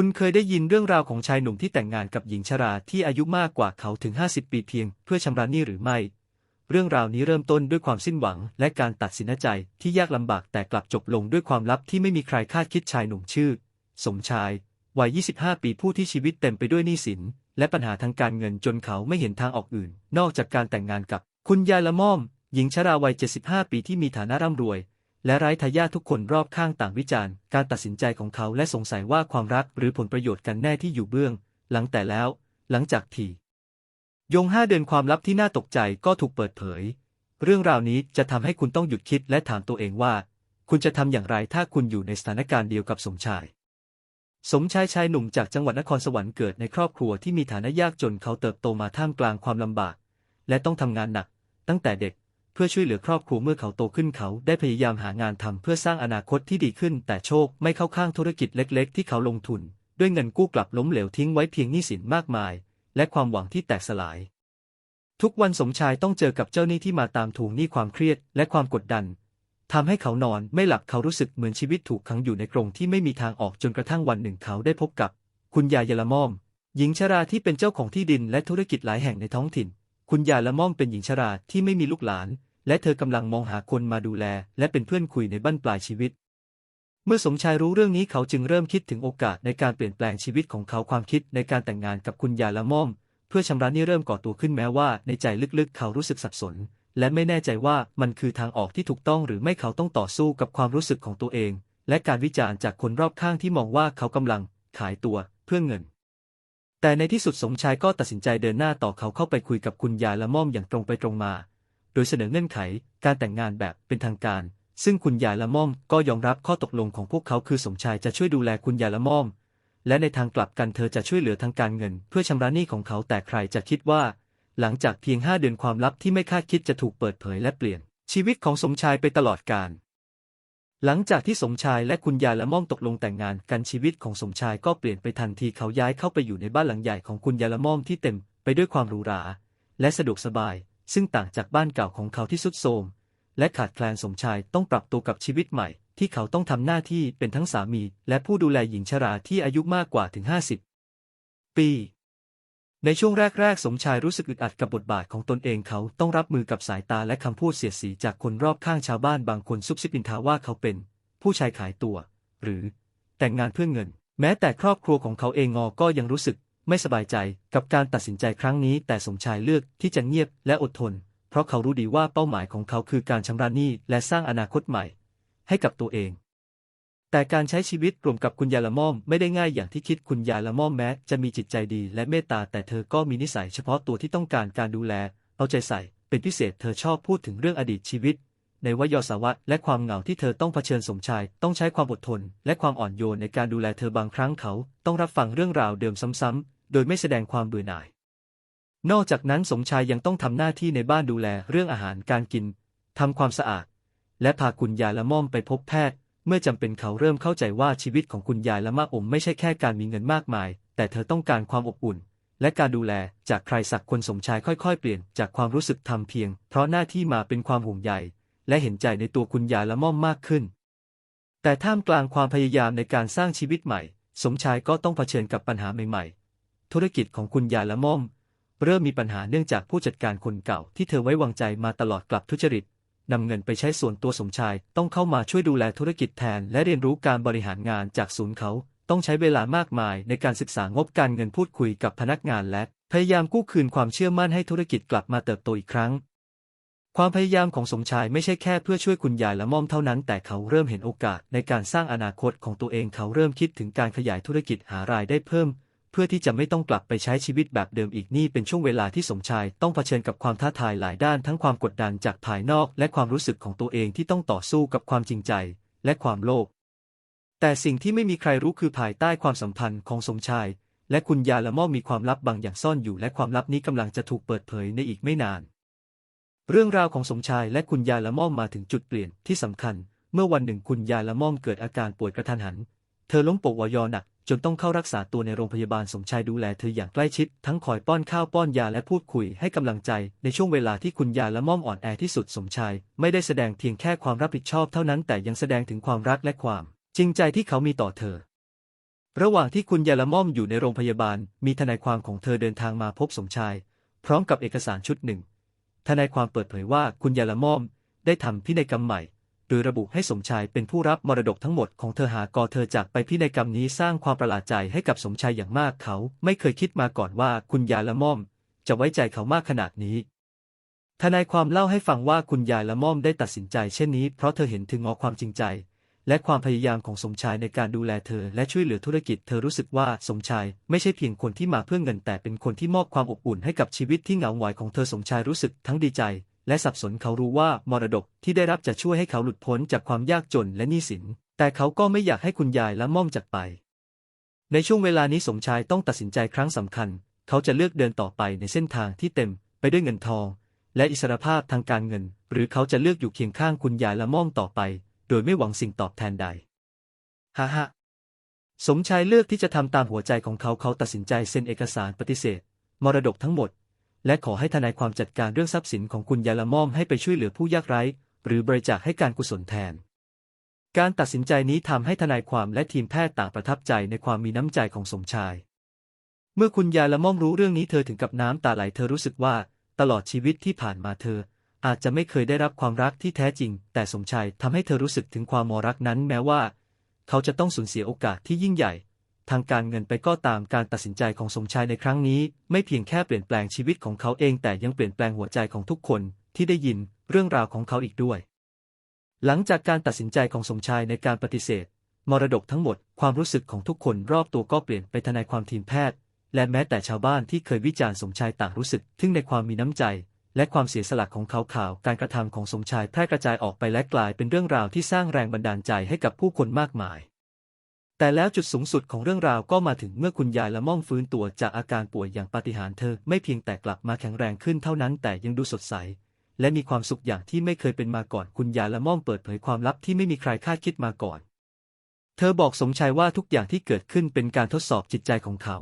คุณเคยได้ยินเรื่องราวของชายหนุ่มที่แต่งงานกับหญิงชราที่อายุมากกว่าเขาถึง 50 ปีเพียง เพื่อชำระหนี้หรือไม่ เรื่องราวนี้เริ่มต้นด้วยความสิ้นหวัง และการตัดสินใจที่ยากลำบากแต่กลับจบลงด้วยความลับที่ไม่มีใครคาดคิดชายหนุ่มชื่อ สมชาย วัย 25 ปีผู้ที่ชีวิตเต็มไปด้วยหนี้สิน และปัญหาทางการเงินจนเขาไม่เห็นทางออกอื่น นอกจากการแต่งงานกับ คุณยายละม่อม หญิงชราวัย 75 ปีที่มีฐานะร่ำรวย และไร้ทายาททุกคนรอบข้างต่างวิจารณ์ การตัดสินใจของเขาและสงสัยว่าความรักหรือผลประโยชน์กันแน่ที่อยู่เบื้อง หลังแต่แล้ว หลังจากที่ ยงห้าเดือนความลับที่น่าตกใจก็ถูกเปิดเผย เรื่องราวนี้จะทำให้คุณต้องหยุดคิดและถามตัวเองว่า คุณจะทำอย่างไรถ้าคุณอยู่ในสถานการณ์เดียวกับสมชาย สมชายชายหนุ่มจากจังหวัดนครสวรรค์เกิดในครอบครัวที่มีฐานะยากจนเขาเติบโตมาท่ามกลางความลำบาก และต้องทำงานหนัก ตั้งแต่เด็ก พื่อช่วยเหลือครอบครัวเมื่อเขาโตขึ้นเขาได้พยายามหางานทำเพื่อสร้างอนาคตที่ดีขึ้น แต่โชคไม่เข้าข้างธุรกิจเล็ก ๆ ที่เขาลงทุน ด้วยเงินกู้กลับล้มเหลวทิ้งไว้เพียงหนี้สินมากมาย และความหวังที่แตกสลาย ทุกวันสมชายต้องเจอกับเจ้าหนี้ที่มาตามทวงหนี้ความเครียดและความกดดันทำให้เขานอนไม่หลับเขารู้สึกเหมือนชีวิตถูกขังอยู่ในกรงที่ไม่มีทางออกจนกระทั่งวันหนึ่งเขาได้พบกับ คุณยายยละม่อม หญิงชราที่เป็นเจ้าของที่ดินและธุรกิจหลายแห่งในท้องถิ่น คุณยายละม่อมเป็นหญิงชราที่ไม่มีลูกหลาน และเธอกำลังมองหาคนมาดูแล และเป็นเพื่อนคุยในบั้นปลายชีวิต เมื่อสมชายรู้เรื่องนี้เขาจึงเริ่มคิดถึงโอกาสในการเปลี่ยนแปลงชีวิตของเขาความคิดในการแต่งงานกับคุณยาละม่อม เพื่อชำระนี้เริ่มก่อตัวขึ้นแม้ว่า ในใจลึกๆ เขารู้สึกสับสน และไม่แน่ใจว่ามันคือทางออกที่ถูกต้องหรือไม่เขาต้องต่อสู้กับความรู้สึกของตัวเอง และการวิจารณ์จากคนรอบข้างที่มองว่าเขากำลังขายตัวเพื่อเงิน แต่ในที่สุดสมชายก็ตัดสินใจเดินหน้าต่อเขาเข้าไปคุยกับคุณยาละม่อมอย่างตรงไปตรงมา ดยเสนอเงื่อนไขการแต่งงานแบบเป็นทางการ ซึ่งคุณยายละม่อมก็ยอมรับข้อตกลงของพวกเขาคือสมชายจะช่วยดูแลคุณยายละม่อม และในทางกลับกันเธอจะช่วยเหลือทางการเงิน เพื่อชำระหนี้ของเขาแต่ใครจะคิดว่า หลังจากเพียงห้าเดือนความลับที่ไม่คาดคิดจะถูกเปิดเผยและเปลี่ยน ชีวิตของสมชายไปตลอดกาลหลังจากที่สมชายและคุณยายละม่อมตกลงแต่งงานกันชีวิตของสมชายก็เปลี่ยนไปทันทีเขาย้ายเข้าไปอยู่ในบ้านหลังใหญ่ของคุณยายละม่อมที่เต็มไปด้วยความหรูหราและสะดวกสบาย ซึ่งต่างจากบ้านเก่าของเขาที่สุดโทรมและขาดแคลนสมชายต้องปรับตัวกับชีวิตใหม่ ที่เขาต้องทำหน้าที่เป็นทั้งสามี และผู้ดูแลหญิงชราที่อายุมากกว่าถึง 50 ปี ในช่วงแรก ๆ สมชายรู้สึกอึดอัดกับบทบาทของตนเองเขาต้องรับมือกับสายตาและคำพูดเสียดสีจากคนรอบข้างชาวบ้านบางคนซุบซิบนินทาว่าเขาเป็น ผู้ชายขายตัว หรือ แต่งงานเพื่อเงิน แม้แต่ครอบครัวของเขาเองงอก็ยังรู้สึก ไม่สบายใจกับการตัดสินใจครั้งนี้ แต่สมชายเลือกที่จะเงียบและอดทน เพราะเขารู้ดีว่าเป้าหมายของเขาคือการชำระหนี้และสร้างอนาคตใหม่ ให้กับตัวเอง แต่การใช้ชีวิตรวมกับคุณยายละม่อมไม่ได้ง่ายอย่างที่คิดคุณยายละม่อมแม้จะมีจิตใจดีและเมตตาแต่เธอก็มีนิสัยเฉพาะตัวที่ต้องการการดูแล เอาใจใส่ เป็นพิเศษเธอชอบพูดถึงเรื่องอดีตชีวิตในวัยสาวะและความเหงาที่เธอต้องเผชิญสมชาย ต้องใช้ความอดทน และความอ่อนโยนในการดูแลเธอบางครั้งเขา ต้องรับฟังเรื่องราวเดิมซ้ำๆ โดยไม่แสดงความเบื่อหน่าย นอกจากนั้นสมชายยังต้องทำหน้าที่ในบ้านดูแลเรื่องอาหารการกินทำความสะอาด และพาคุณยายละม่อมไปพบแพทย์ เมื่อจำเป็นเขาเริ่มเข้าใจว่าชีวิตของคุณยายละมะอมไม่ใช่แค่การมีเงินมากมาย แต่เธอต้องการความอบอุ่น และการดูแลจากใครสักคนสมชายค่อยๆ เปลี่ยนจากความรู้สึกทำเพียง เพราะหน้าที่มาเป็นความห่วงใยและเห็นใจในตัวคุณยายละม่อมมากขึ้น แต่ท่ามกลางความพยายามในการสร้างชีวิตใหม่ สมชายก็ต้องเผชิญกับปัญหาใหม่ ธุรกิจของคุณยายละม่อม เริ่มมีปัญหาเนื่องจากผู้จัดการคนเก่าที่เธอไว้วางใจมาตลอดกลับทุจริตนำเงินไปใช้ส่วนตัวสมชาย ต้องเข้ามาช่วยดูแลธุรกิจแทน และเรียนรู้การบริหารงานจากศูนย์เขา ต้องใช้เวลามากมายในการศึกษางบการเงินพูดคุยกับพนักงานและพยายามกู้คืนความเชื่อมั่นให้ธุรกิจกลับมาเติบโตอีกครั้ง ความพยายามของสมชายไม่ใช่แค่เพื่อช่วยคุณยายละม่อมเท่านั้น แต่เขาเริ่มเห็นโอกาสในการสร้างอนาคตของตัวเองเขาเริ่มคิดถึงการขยายธุรกิจหารายได้เพิ่ม พื่อที่จะไม่ต้องกลับไปใช้ชีวิตแบบเดิมอีกนี่เป็นช่วงเวลาที่สมชายต้องเผชิญกับความท้าทายหลายด้านทั้งความกดดันจากภายนอก และความรู้สึกของตัวเองที่ต้องต่อสู้กับความจริงใจ และความโลภแต่สิ่งที่ไม่มีใครรู้คือภายใต้ความสัมพันธ์ของสมชาย และคุณยาละม่อมมีความลับบางอย่างซ่อนอยู่ และความลับนี้กำลังจะถูกเปิดเผยในอีกไม่นาน เรื่องราวของสมชายและคุณยาละม่อมมาถึงจุดเปลี่ยนที่สำคัญ เมื่อวันหนึ่งคุณยาละม่อมเกิดอาการป่วยกระทันหัน เธอล้มป่วยวหนัก จนต้องเข้ารักษาตัวในโรงพยาบาลสมชายดูแลเธออย่างใกล้ชิด ทั้งคอยป้อนข้าวป้อนยาและพูดคุยให้กำลังใจ ในช่วงเวลาที่คุณยายละม่อมอ่อนแอที่สุดสมชาย ไม่ได้แสดงเพียงแค่ความรับผิดชอบเท่านั้นแต่ยังแสดงถึงความรักและความ จริงใจที่เขามีต่อเธอ ระหว่างที่คุณยายละม่อมอยู่ในโรงพยาบาล มีทนายความของเธอเดินทางมาพบสมชาย พร้อมกับเอกสารชุดหนึ่งทนายความเปิดเผยว่าคุณยาละม่อม ได้ทำพินัยกรรมใหม่ โดยระบุให้สมชายเป็นผู้รับมรดกทั้งหมดของเธอหากอเธอจากไปพินัยกรรมนี้สร้างความประหลาดใจให้กับสมชายอย่างมากเขาไม่เคยคิดมาก่อนว่าคุณยายละม่อม จะไว้ใจเขามากขนาดนี้ ทนายความเล่าให้ฟังว่าคุณยายละม่อมได้ตัดสินใจเช่นนี้เพราะเธอเห็นถึงงอความจริงใจ และความพยายามของสมชายในการดูแลเธอและช่วยเหลือธุรกิจ เธอรู้สึกว่าสมชายไม่ใช่เพียงคนที่มาเพื่อเงินแต่เป็นคนที่มอบความอบอุ่นให้กับชีวิตที่เหงาหงอยของเธอสมชายรู้สึกทั้งดีใจ และสับสนเขารู้ว่ามรดกที่ได้รับจะช่วยให้เขาหลุดพ้นจากความยากจนและหนี้สิน แต่เขาก็ไม่อยากให้คุณยายและม่อมจากไป ในช่วงเวลานี้สมชายต้องตัดสินใจครั้งสำคัญ เขาจะเลือกเดินต่อไปในเส้นทางที่เต็มไปด้วยเงินทอง และอิสรภาพทางการเงิน หรือเขาจะเลือกอยู่เคียงข้างคุณยายและม่อมต่อไป โดยไม่หวังสิ่งตอบแทนใดฮ่าฮ่าสมชายเลือกที่จะทำตามหัวใจของเขาเขาตัดสินใจเซ็นเอกสารปฏิเสธ มรดกทั้งหมด และขอให้ทนายความจัดการเรื่องทรัพย์สินของคุณยาละม่อมให้ไปช่วยเหลือผู้ยากไร้ หรือบริจาคให้การกุศลแทน การตัดสินใจนี้ทำให้ทนายความและทีมแพทย์ต่างประทับใจในความมีน้ำใจของสมชาย เมื่อคุณยาละม่อมรู้เรื่องนี้เธอถึงกับน้ำตาไหลเธอรู้สึกว่า ตลอดชีวิตที่ผ่านมาเธอ อาจจะไม่เคยได้รับความรักที่แท้จริง แต่สมชายทำให้เธอรู้สึกถึงความมรักนั้นแม้ว่า เขาจะต้องสูญเสียโอกาสที่ยิ่งใหญ่ ทางการเงินไปก็ตามการตัดสินใจของสมชายในครั้งนี้ ไม่เพียงแค่เปลี่ยนแปลงชีวิตของเขาเองแต่ยังเปลี่ยนแปลงหัวใจของทุกคนที่ได้ยินเรื่องราวของเขาอีกด้วย หลังจากการตัดสินใจของสมชายในการปฏิเสธ มรดกทั้งหมดความรู้สึกของทุกคนรอบตัวก็เปลี่ยนไปทนายความทีมแพทย์ และแม้แต่ชาวบ้านที่เคยวิจารณ์สมชายต่างรู้สึกทึ่งในความมีน้ำใจ และความเสียสละของเขาข่าวการกระทำของสมชายแพร่กระจายออกไปและกลายเป็นเรื่องราวที่สร้างแรงบันดาลใจให้กับผู้คนมากมาย แต่แล้วจุดสูงสุดของเรื่องราวก็มาถึงเมื่อคุณยายละม่อมฟื้นตัวจากอาการป่วยอย่างปาฏิหาริย์เธอไม่เพียงแต่กลับมาแข็งแรงขึ้นเท่านั้นแต่ยังดูสดใส และมีความสุขอย่างที่ไม่เคยเป็นมาก่อนคุณยายละม่อมเปิดเผยความลับที่ไม่มีใครคาดคิดมาก่อน เธอบอกสมชายว่าทุกอย่างที่เกิดขึ้นเป็นการทดสอบจิตใจของเขา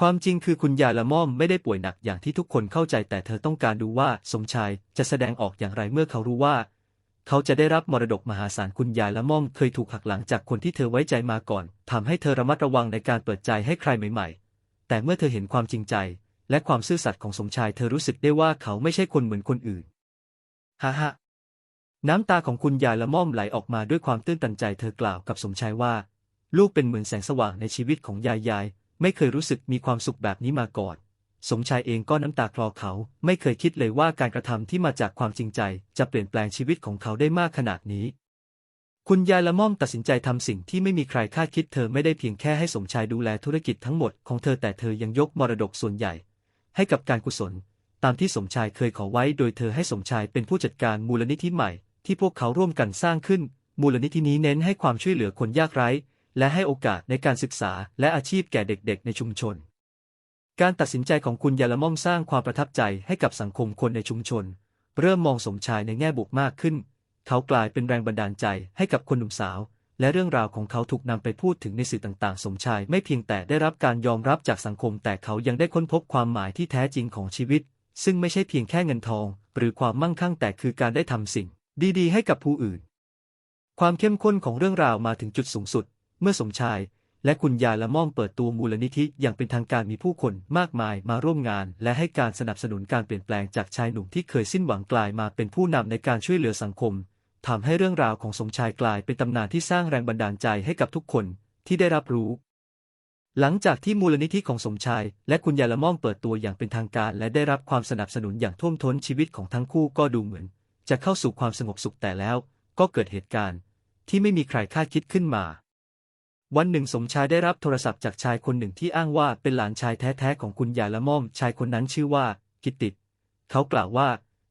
ความจริงคือคุณยายละม่อมไม่ได้ป่วยหนักอย่างที่ทุกคนเข้าใจแต่เธอต้องการดูว่าสมชายจะแสดงออกอย่างไรเมื่อเขารู้ว่า เขาจะได้รับมรดกมหาศาลคุณยายละม่อมเคยถูกหักหลังจากคนที่เธอไว้ใจมาก่อนทำให้เธอระมัดระวังในการเปิดใจให้ใครใหม่ ๆ แต่เมื่อเธอเห็นความจริงใจ และความซื่อสัตย์ของสมชายเธอรู้สึกได้ว่าเขาไม่ใช่คนเหมือนคนอื่นฮ่าฮ่าน้ำตาของคุณยายละม่อมไหลออกมาด้วยความตื้นตันใจเธอกล่าวกับสมชายว่า ลูกเป็นเหมือนแสงสว่างในชีวิตของยายยาย ไม่เคยรู้สึกมีความสุขแบบนี้มาก่อน สมชายเองก็น้ำตาคลอเขา ไม่เคยคิดเลยว่าการกระทำที่มาจากความจริงใจ จะเปลี่ยนแปลงชีวิตของเขาได้มากขนาดนี้ คุณยายละม่อมตัดสินใจทำสิ่งที่ไม่มีใครคาดคิดเธอไม่ได้เพียงแค่ให้สมชายดูแลธุรกิจทั้งหมดของเธอแต่เธอยังยกมรดกส่วนใหญ่ ให้กับการกุศล ตามที่สมชายเคยขอไว้ โดยเธอให้สมชายเป็นผู้จัดการมูลนิธิใหม่ ที่พวกเขาร่วมกันสร้างขึ้น มูลนิธินี้เน้นให้ความช่วยเหลือคนยากไร้ และให้โอกาสในการศึกษาและอาชีพแก่เด็ก ๆ ในชุมชน การตัดสินใจของคุณยาละม่อมสร้างความประทับใจให้กับสังคมคนในชุมชน เริ่มมองสมชายในแง่บวกมากขึ้น เขากลายเป็นแรงบันดาลใจให้กับคนหนุ่มสาว และเรื่องราวของเขาถูกนำไปพูดถึงในสื่อต่างๆ สมชายไม่เพียงแต่ได้รับการยอมรับจากสังคม แต่เขายังได้ค้นพบความหมายที่แท้จริงของชีวิต ซึ่งไม่ใช่เพียงแค่เงินทอง หรือความมั่งคั่งแต่คือการได้ทำสิ่ง ดีๆ ให้กับผู้อื่น ความเข้มข้นของเรื่องราวมาถึงจุดสูงสุด เมื่อสมชาย และคุณยายละม่อมเปิดตัวมูลนิธิอย่างเป็นทางการมีผู้คนมากมายมาร่วมงาน และให้การสนับสนุนการเปลี่ยนแปลงจากชายหนุ่มที่เคยสิ้นหวังกลายมาเป็นผู้นำในการช่วยเหลือสังคมทำให้เรื่องราวของสมชายกลายเป็นตำนานที่สร้างแรงบันดาลใจให้กับทุกคนที่ได้รับรู้ หลังจากที่มูลนิธิของสมชาย และคุณยายละม่อมเปิดตัวอย่างเป็นทางการ และได้รับความสนับสนุนอย่างท่วมท้นชีวิตของทั้งคู่ก็ดูเหมือน จะเข้าสู่ความสงบสุขแต่แล้ว ก็เกิดเหตุการณ์ ที่ไม่มีใครคาดคิดขึ้นมา วันหนึ่งสมชายได้รับโทรศัพท์จากชายคนหนึ่งที่อ้างว่าเป็นหลานชายแท้ๆของคุณยายละม่อม ชายคนนั้นชื่อว่า กิตติดเขากล่าวว่า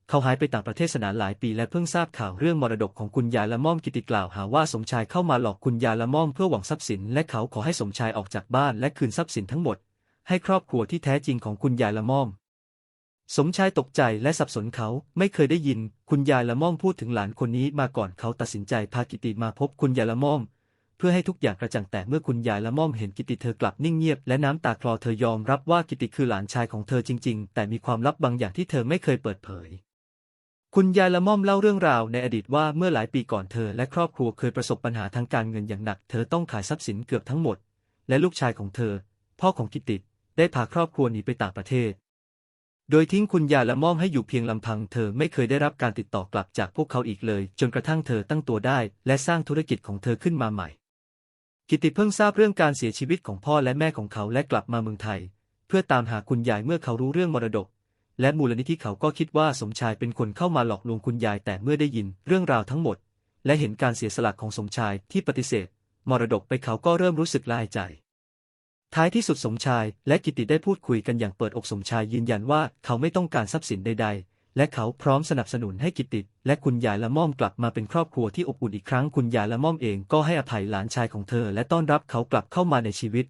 เขาหายไปต่างประเทศนานหลายปีและเพิ่งทราบข่าวเรื่องมรดกของคุณยายละม่อมกิตติกล่าวหาว่าสมชายเข้ามาหลอกคุณยายละม่อมเพื่อหวังทรัพย์สิน และเขาขอให้สมชายออกจากบ้านและคืนทรัพย์สินทั้งหมด ให้ครอบครัวที่แท้จริงของคุณยายละม่อม สมชายตกใจและสับสนเขาไม่เคยได้ยิน คุณยายละม่อมพูดถึงหลานคนนี้มาก่อนเขาตัดสินใจพากิติมาพบคุณยายละม่อม พื่อให้ทุกอย่างกระจ่างแต่เมื่อคุณยายละม่อมเห็นกิติเธอกลับนิ่งเงียบและน้ำตาคลอเธอยอมรับว่ากิติคือหลานชายของเธอจริง ๆ แต่มีความลับบางอย่างที่เธอไม่เคยเปิดเผย คุณยายละม่อมเล่าเรื่องราวในอดีตว่าเมื่อหลายปีก่อนเธอและครอบครัวเคยประสบปัญหาทางการเงินอย่างหนัก เธอต้องขายทรัพย์สินเกือบทั้งหมด และลูกชายของเธอ พ่อของกิติได้พาครอบครัวหนีไปต่างประเทศ โดยทิ้งคุณยายละม่อมให้อยู่เพียงลำพัง เธอไม่เคยได้รับการติดต่อกลับจากพวกเขาอีกเลย จนกระทั่งเธอตั้งตัวได้ และสร้างธุรกิจของเธอขึ้นมาใหม่ กิติเพิ่งทราบเรื่องการเสียชีวิตของพ่อและแม่ของเขาและกลับมาเมืองไทย เพื่อตามหาคุณยายเมื่อเขารู้เรื่องมรดก และมูลนิธิเขาก็คิดว่าสมชายเป็นคนเข้ามาหลอกลวงคุณยายแต่เมื่อได้ยินเรื่องราวทั้งหมด และเห็นการเสียสละของสมชายที่ปฏิเสธ มรดกไปเขาก็เริ่มรู้สึกละอายใจ ท้ายที่สุดสมชายและกิติได้พูดคุยกันอย่างเปิดอกสมชายยืนยันว่าเขาไม่ต้องการทรัพย์สินใดๆ และเขาพร้อมสนับสนุนให้กิติและคุณยายละม่อมกลับมาเป็นครอบครัวที่อบอุ่นอีกครั้งคุณยายละม่อมเองก็ให้อภัยหลานชายของเธอ และต้อนรับเขากลับเข้ามาในชีวิต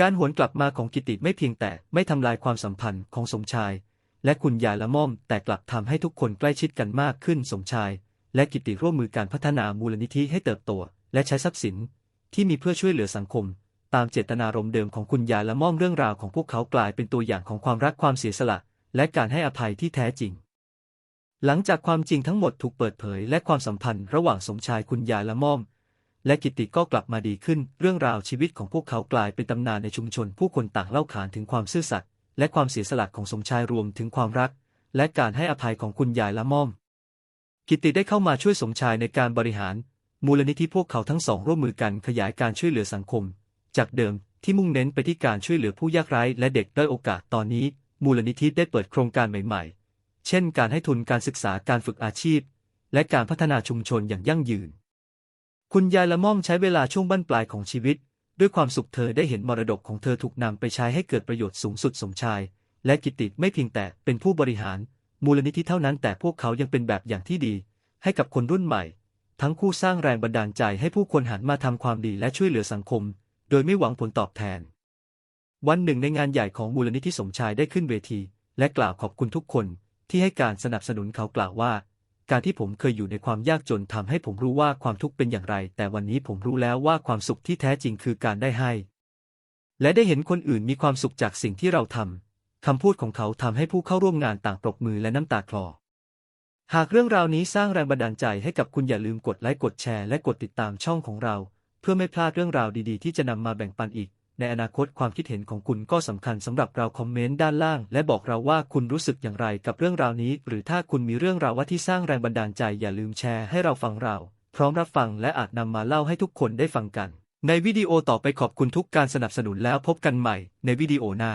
การหวนกลับมาของกิติไม่เพียงแต่ไม่ทำลายความสัมพันธ์ของสมชาย และคุณยายละม่อม แต่กลับทำให้ทุกคนใกล้ชิดกันมากขึ้นสมชาย และกิติร่วมมือการพัฒนามูลนิธิให้เติบโตและใช้ทรัพย์สิน ที่มีเพื่อช่วยเหลือสังคม ตามเจตนารมณ์เดิมของคุณยายละม่อมเรื่องราวของพวกเขากลายเป็นตัวอย่างของความรักความเสียสละ และการให้อภัยที่แท้จริง หลังจากความจริงทั้งหมดถูกเปิดเผย และความสัมพันธ์ระหว่างสมชายคุณยายละม่อม และกิติก็กลับมาดีขึ้น เรื่องราวชีวิตของพวกเขากลายเป็นตำนานในชุมชน ผู้คนต่างเล่าขานถึงความซื่อสัตย์และความเสียสละของสมชายรวมถึงความรัก และการให้อภัยของคุณยายละม่อม กิติได้เข้ามาช่วยสมชายในการบริหาร มูลนิธิพวกเขาทั้งสองร่วมมือกันขยายการช่วยเหลือสังคม จากเดิมที่มุ่งเน้นไปที่การช่วยเหลือผู้ยากไร้และเด็กด้อยโอกาสตอนนี้ มูลนิธิได้เปิดโครงการใหม่ๆ เช่นการให้ทุนการศึกษาการฝึกอาชีพ และการพัฒนาชุมชนอย่างยั่งยืน คุณยายละม่อมใช้เวลาช่วงบั้นปลายของชีวิต ด้วยความสุขเธอได้เห็นมรดกของเธอถูกนำไปใช้ให้เกิดประโยชน์สูงสุดสมชาย และกิติไม่เพียงแต่เป็นผู้บริหาร มูลนิธิเท่านั้นแต่พวกเขายังเป็นแบบอย่างที่ดี ให้กับคนรุ่นใหม่ ทั้งคู่สร้างแรงบันดาลใจให้ผู้คนหันมาทำความดีและช่วยเหลือสังคม โดยไม่หวังผลตอบแทน วันหนึ่งในงานใหญ่ของมูลนิธิสมชายได้ขึ้นเวที และกล่าวขอบคุณทุกคนที่ให้การสนับสนุนเขากล่าวว่า การที่ผมเคยอยู่ในความยากจนทำให้ผมรู้ว่าความทุกข์เป็นอย่างไร แต่วันนี้ผมรู้แล้วว่าความสุขที่แท้จริงคือการได้ให้ และได้เห็นคนอื่นมีความสุขจากสิ่งที่เราทำคำพูดของเขาทำให้ผู้เข้าร่วมงานต่างปรบมือและน้ำตาคลอหากเรื่องราวนี้สร้างแรงบันดาลใจให้กับคุณอย่าลืมกดไลค์กดแชร์และกดติดตามช่องของเรา เพื่อไม่พลาดเรื่องราวดีๆ ที่จะนำมาแบ่งปันอีก ในอนาคตความคิดเห็นของคุณก็สำคัญสำหรับเราคอมเมนต์ด้านล่าง และบอกเราว่าคุณรู้สึกอย่างไรกับเรื่องราวนี้ หรือถ้าคุณมีเรื่องราวว่าที่สร้างแรงบันดาลใจอย่าลืมแชร์ให้เราฟังเรา พร้อมรับฟังและอาจนำมาเล่าให้ทุกคนได้ฟังกัน ในวิดีโอต่อไปขอบคุณทุกการสนับสนุนแล้วพบกันใหม่ในวิดีโอหน้า